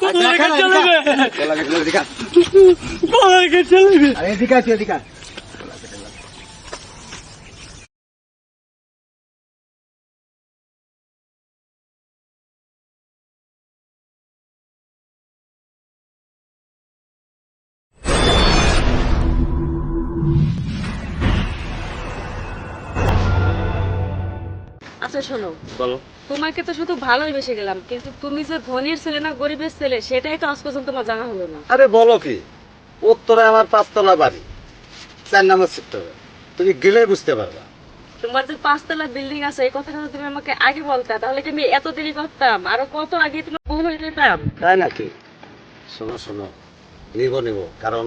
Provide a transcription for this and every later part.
কোথা থেকে এখানে, চলে গে চলা গেছিল এদিকে আয়। কোথা থেকে চলে গে আরে এদিকে আয়, তুই এদিকে আচ্ছা শোনো। বলো। তোমাকে তো শুধু ভালোই বেসে গেলাম কিন্তু তুমি যে ধনীর ছেলে না গরিবের ছেলে সেটাই তো আজ পর্যন্ত আমার জানা হলো না। আরে বলো কি? উত্তরে আমার পাঁচতলা বাড়ি চার নাম্বার সেক্টর তুমি গেলে বুঝতে পারবা। তোমার যে পাঁচতলা বিল্ডিং আছে এই কথাটা তুমি আমাকে আগে বলতে তাহলে কি আমি এত দেরি করতাম? আরও কত আগে তুমি বহু হয়ে যেতাম? তাই নাকি? শোনো শোনো। নিব নিব। কারণ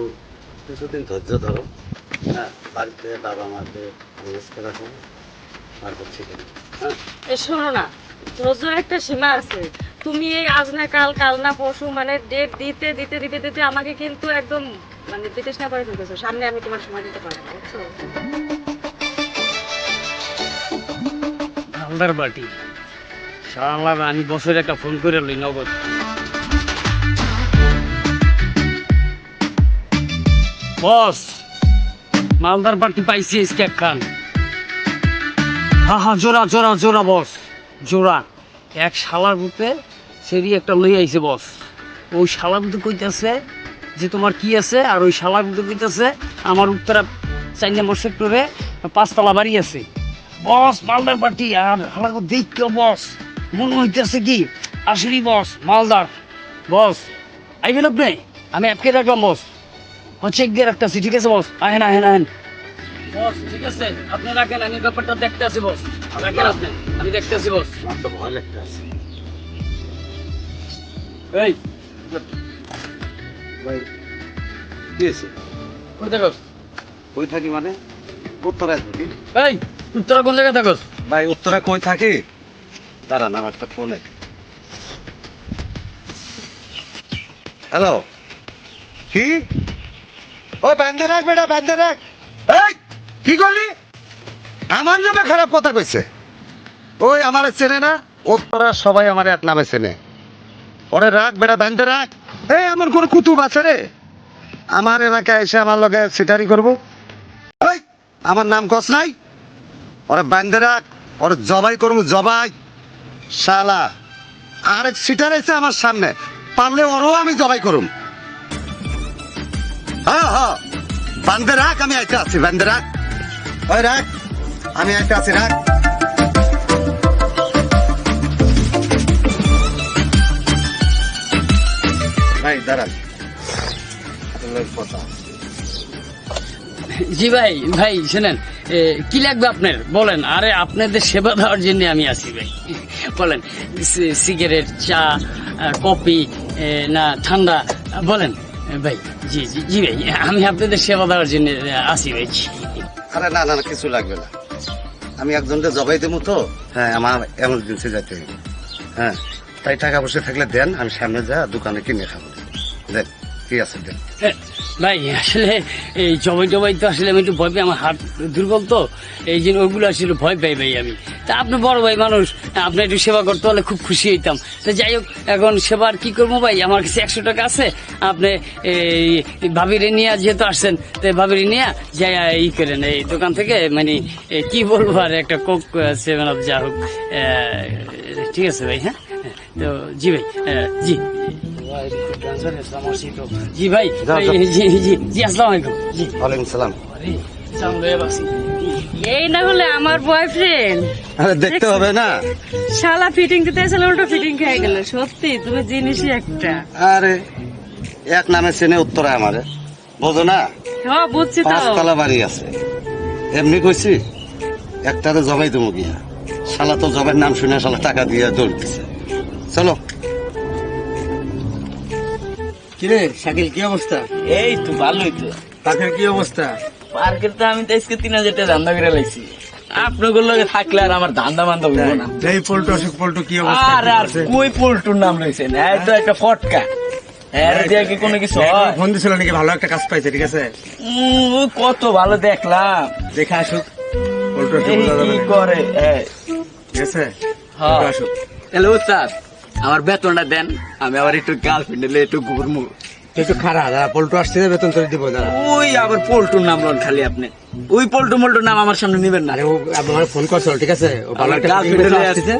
কিছুদিন ধৈর্য ধরো। হ্যাঁ বাড়িতে বাবা মাকে ম্যানেজ করা হবে তারপর ঠিক আছে এ, শোনো না রোজের একটা সীমা আছে। তুমি এই আজ না কাল কাল না পরশু মানে ডেট দিতে দিতে দিতে দিতে আমাকে কিন্তু একদম মানে বিতৃষ্ণা করে ফেলতেছো। সামনে আমি তোমার সময় দিতে পারব আমি বছরে একটা ফোন করে লই নগদ। বস, মালদার বাটি পাইছি স্কেক খান হা হা, জোড়া জোড়া জোড়া, বস। জোড়া। এক শালার রূপে সেরি একটা লই আইছে, বস। ওই শালার মধ্যে কইতাছে যে তোমার কি আছে, আর ওই শালার মধ্যে কইতাছে আমার উত্তরা চার নম্বর সেক্টরে পাঁচতলা বাড়ি আছে। বস, মালদার পার্টি, আর হালাকো দেখো বস। মনে হইতেছে কি? আসলি বস, মালদার। বস, আইবেন আপনি? আমি অ্যাপকে রাখলাম, বস। চেক দিয়ে রাখতেছি ঠিক আছে বস। আহেন আহেন আহেন। বস ঠিক আছে? আপনি রাখেন আমি ব্যাপারটা দেখতে আছি বস। রাখেন আপনি আমি দেখতে আছি বস। আমার তো ভয় লাগতে আছে এই ভাই কি আছে কই থাকো কই থাকি মানে? উত্তরায় থাকি। এই তোরা কোন জায়গায় থাকো ভাই উত্তরা কই থাকি? দাঁড়ান আমার একটা ফোনে হ্যালো কি? ওই বান্ধে রাখ বেটা বান্ধে রাখ। এই কি করলি? আমার নামে খারাপ কথা কইছে। ওই আমার চেনে না উত্তরা সবাই আমার এক নামে চেনে। ওরে রাখ বেটা বান্ধে রাখ এই, আমার কোন কুতুব আছে রে। আমার এলাকায় এসে আমার লগে সিটারি করব। ওই আমার নাম কস নাই? ওরে বান্ধে রাখ ওরে জবাই করব, জবাই। শালা, আরেক সিটার এসে আমার সামনে। পারলে ওরও আমি জবাই করুম। হ্যাঁ হ্যাঁ। বান্ধে রাখ আমি আইতে আছি বান্ধে রাখ ওই রাখ, আমি আইতে আছি, রাখ। ভাই, দাঁড়ান। জি ভাই ভাই, শুনেন কি লাগবে আপনার? বলেন, আরে আপনাদের সেবা দেওয়ার জন্য আমি আছি ভাই। বলেন সিগারেট, চা কফি না, ঠান্ডা, বলেন ভাই, জি জি জি ভাই, আমি আপনাদের সেবা দেওয়ার জন্য আছি ভাই। আরে না না কিছু লাগবে না। আমি একজনকে জবাই দেবো তো। হ্যাঁ আমার এমার্জেন্সি হবে। হ্যাঁ তাই টাকা পয়সা থাকলে দেন, আমি সামনে যা দোকানে কিনে খাব। দেন। কি আছে দেন ভাই, আসলে এই জবাই জবাই তো আসলে আমি একটু ভয় পাই, আমার হাত দুর্বল তো, এই জন্য ওগুলো আসলে ভয় পাই ভাই আমি। তা আপনি বড় ভাই মানুষ, আপনি একটু সেবা করতে হলে খুব খুশি হইতাম। তো যাই হোক, এখন সেবার কি করব ভাই? আমার কাছে একশো টাকা আছে, আপনি এই ভাবিরে নিয়ে যেহেতু আসছেন, তো ভাবিরে নিয়ে যাই ই করেন। এই দোকান থেকে মানে কি বলব আর, একটা কোক সেভেন আপ যা হোক ঠিক আছে ভাই হ্যাঁ? তো জি ভাই জি। জি ভাই জি জি জি আসসালামু আলাইকুম জি ওয়ালাইকুম সালাম এই না হলে আমার বয়ফ্রেন্ড দেখতে হবে না শালা ফিটিং দিতে এসে উল্টো ফিটিং খেয়ে গেল সত্যি তুমি জিনিসই একটা আরে এক নামে চেনে উত্তরা আমারে বোঝো না হ্যাঁ বুঝছি তো পাঁচতলা বাড়ি আছে এমনি কইছি একটাতে জবাই দেবো গিয়া শালা তো জবের নাম শুনে শালা টাকা দিয়ে দিছে চলো কিরে শাকিল কি অবস্থা? এই তো ভালোই তো। পাখের কি অবস্থা? পার্কের তো আমি তো আজকে তিন হাজার টাকা ধান্দা করে লাইছি। আপনাদের লগে থাকলে আর আমার ধান্দা মান্দা হইব না। এই পল্টু অসুখ পল্টু কি অবস্থা? আর আর কই পল্টুর নাম লইছেন এই তো একটা ফটকা। কোনো কিছু ফোন দিছিল নাকি ভালো একটা কাজ পাইছে ঠিক আছে? উম, কত ভালো দেখলাম। দেখে আসুক। পল্টু অসুখ এই বোঝা যাবে কি না। করে? ঠিক আছে? হ্যাঁ। আসুক। Hello sir. আমার বেতনটা দেন আমি আবার একটু গার্লফ্রেন্ড এলে একটু ঘুরমু। একটু খারাপ দাঁড়া পল্টু আসছে বেতন তোর দিব দাদা ওই আবার পল্টুর নাম লন খালি আপনি। ওই পল্টু মল্টুর নাম আমার সামনে নিবেন না। আরে ও আমার ফোন করছিল ঠিক আছে? ও ভালো আমার একটা গার্লফ্রেন্ড আসতেছে।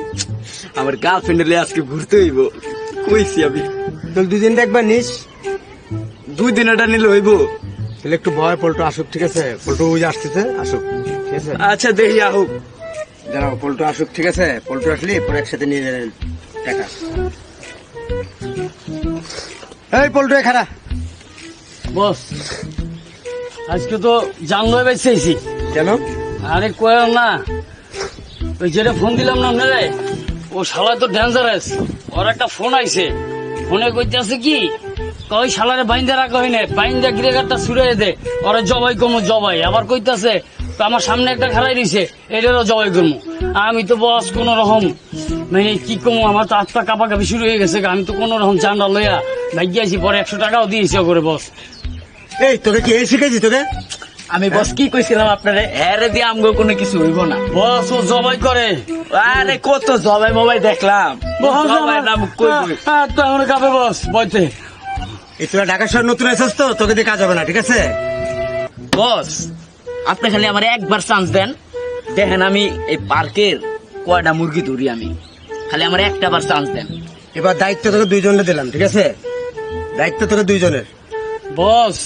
আমার গার্লফ্রেন্ড এলে আজকে ঘুরতে হইব। কইছি আমি। তুই দুদিন দেখবা নিস। দুই দিন এটা নিলে হইব। তাহলে একটু ভয় পল্টু আসুক ঠিক আছে? পল্টু ওই আসতেছে আসুক ঠিক আছে? আচ্ছা দেখি আহুক। দাঁড়াও পল্টু আসুক ঠিক আছে? পল্টু আসলে পরে একসাথে নিয়ে যাবেন। টাকা। এই পল্টু খারা বস আজকে তো জানলো বেঁচেছি কেন? আরে কয় না ওই যেটা ফোন দিলাম না আপনারে ও শালা তো ডেঞ্জারাস ওর একটা ফোন আইছে। ফোনে কইতেছে কি কই শালারে বাইন্দা রাখা হয় না বাইন্দা গ্রেগারটা ছুড়ে দে ওরা জবাই কমো জবাই। আবার কইতাছে তো আমার সামনে একটা খেলাই দিছে এটারও জবাই করব আমি তো বস কোন রকম মানে কি কমো আমার তো আত্মা কাপা কাপি শুরু হয়ে গেছে আমি তো কোন রকম চান্ডা লইয়া ভাগ্যাছি পরে একশো টাকাও দিয়েছি করে বস এই তোকে কি এই শিখেছি তোকে? আমি বস কি কইছিলাম আপনারে? এরে দিয়ে আমগো কোনো কিছু হইব না। বস ও জবাই করে। আরে কত জবাই মবাই দেখলাম। জবাই নাম কই তো আমার কাপে বস বইতে। এই তোরা ঢাকা শহর নতুন এসেছিস তো তোকে দিয়ে কাজ হবে না ঠিক আছে? বস আপনি খালি আমার একবার চান্স দেন। দেখেন আমি এই পার্কের কয়টা মুরগি ধরি আমি। খালি আমার একটা বার চান্স দেন। এবার দায়িত্ব তোকে দুইজনে দিলাম ঠিক আছে? দায়িত্ব তোকে দুইজনের। বস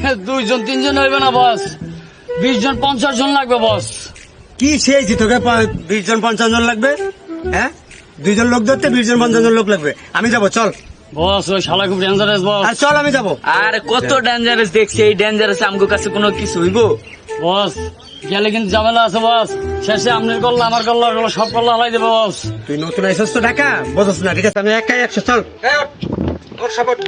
হ্যাঁ, দুইজন তিনজন হইবে না বস। বিশ জন পঞ্চাশ জন লাগবে বস। কি চেয়েছি তোকে বিশ জন পঞ্চাশ জন লাগবে? হ্যাঁ? দুইজন লোক ধরতে বিশ জন পঞ্চাশ জন লোক লাগবে। আমি যাব চল। বস ওই শালা খুব ডেঞ্জারাস বস। আর চল আমি যাব। আর কত ডেঞ্জারাস দেখছি এই ডেঞ্জারাস আমগো কাছে কোনো কিছু হইব? বস গেলে কিন্তু ঝামেলা আছে বস। শেষে আপনার করল আমার করল করল সব করল হালাই দেবে বস। তুই নতুন আইসস তো ঢাকা? বোঝস না ঠিক আছে আমি একাই একশো চল। সাপোর্ট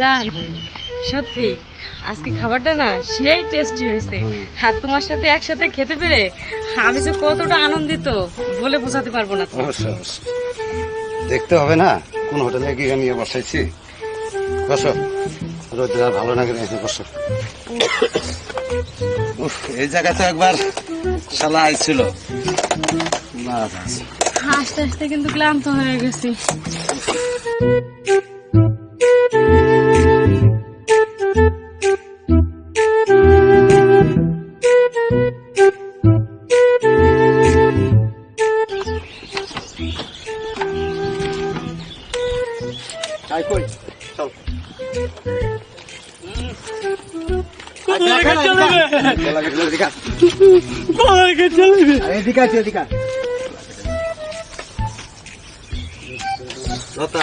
জান সত্যি আজকে খাবারটা না সেই টেস্টি হয়েছে। আর তোমার সাথে একসাথে খেতে পেরে আমি যে কতটা আনন্দিত বলে বোঝাতে পারব না। অবশ্যই অবশ্যই। দেখতে হবে না কোন হোটেলে গিয়ে নিয়ে বসাইছি। বসো। রোদের ভালো লাগে বসো। উফ, এই জায়গা তো একবার শালা আইছিল। আস্তে আস্তে কিন্তু ক্লান্ত হয়ে গেছি। লতা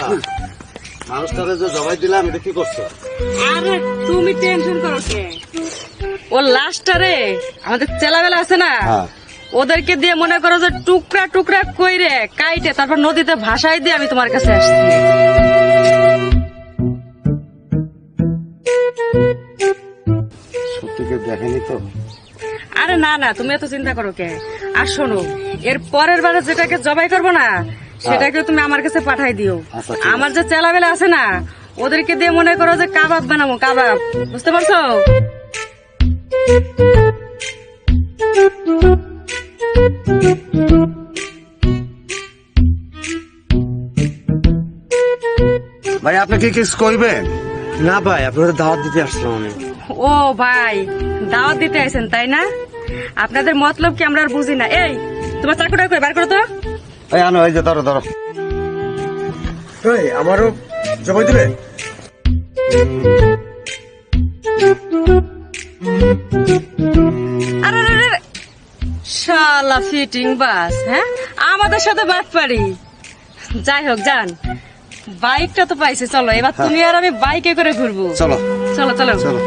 মানুষটারে যে জবাই দিলাম এটা কি করছ? আরে তুমি টেনশন করো কে? ও লাস্টারে আমাদের চেলাবেলা আছে না? হ্যাঁ। ওদেরকে দিয়ে মনে করো যে টুকরা টুকরা কইরে কাইটে তারপর নদীতে ভাসাই দিয়ে আমি তোমার কাছে আসছি। দেখেনি তো। আরে না না তুমি এত চিন্তা করো কে? আর শোনো এর পরের বারে যেটাকে জবাই করব না সেটাকে তুমি আমার কাছে পাঠাই দিও। আচ্ছা। আমার যে চেলাবেলা আছে না ওদেরকে দিয়ে মনে করো যে কাবাব বানাবো কাবাব। বুঝতে পারছ? ভাই আপনি কি কিছু করবেন না ভাই আপনাদের দাওয়াত দিতে আসলাম আমি। ও ভাই দাওয়াত দিতে আইছেন তাই না? আপনাদের মতলব কি আমরা আর বুঝি না। এই তোমার চাকুটা কই বার করো তো। এই আনো এই যে ধরো ধরো। এই আমারও জবাই দিবে? আরে আরে, আরে শালা ফিটিং বাস হ্যাঁ? আমাদের সাথে বাদ পারি যাই হোক যান। বাইকটা তো পাইছে চলো। এবার তুমি আর আমি বাইকে করে ঘুরবো। চলো। চলো চলো। চলো।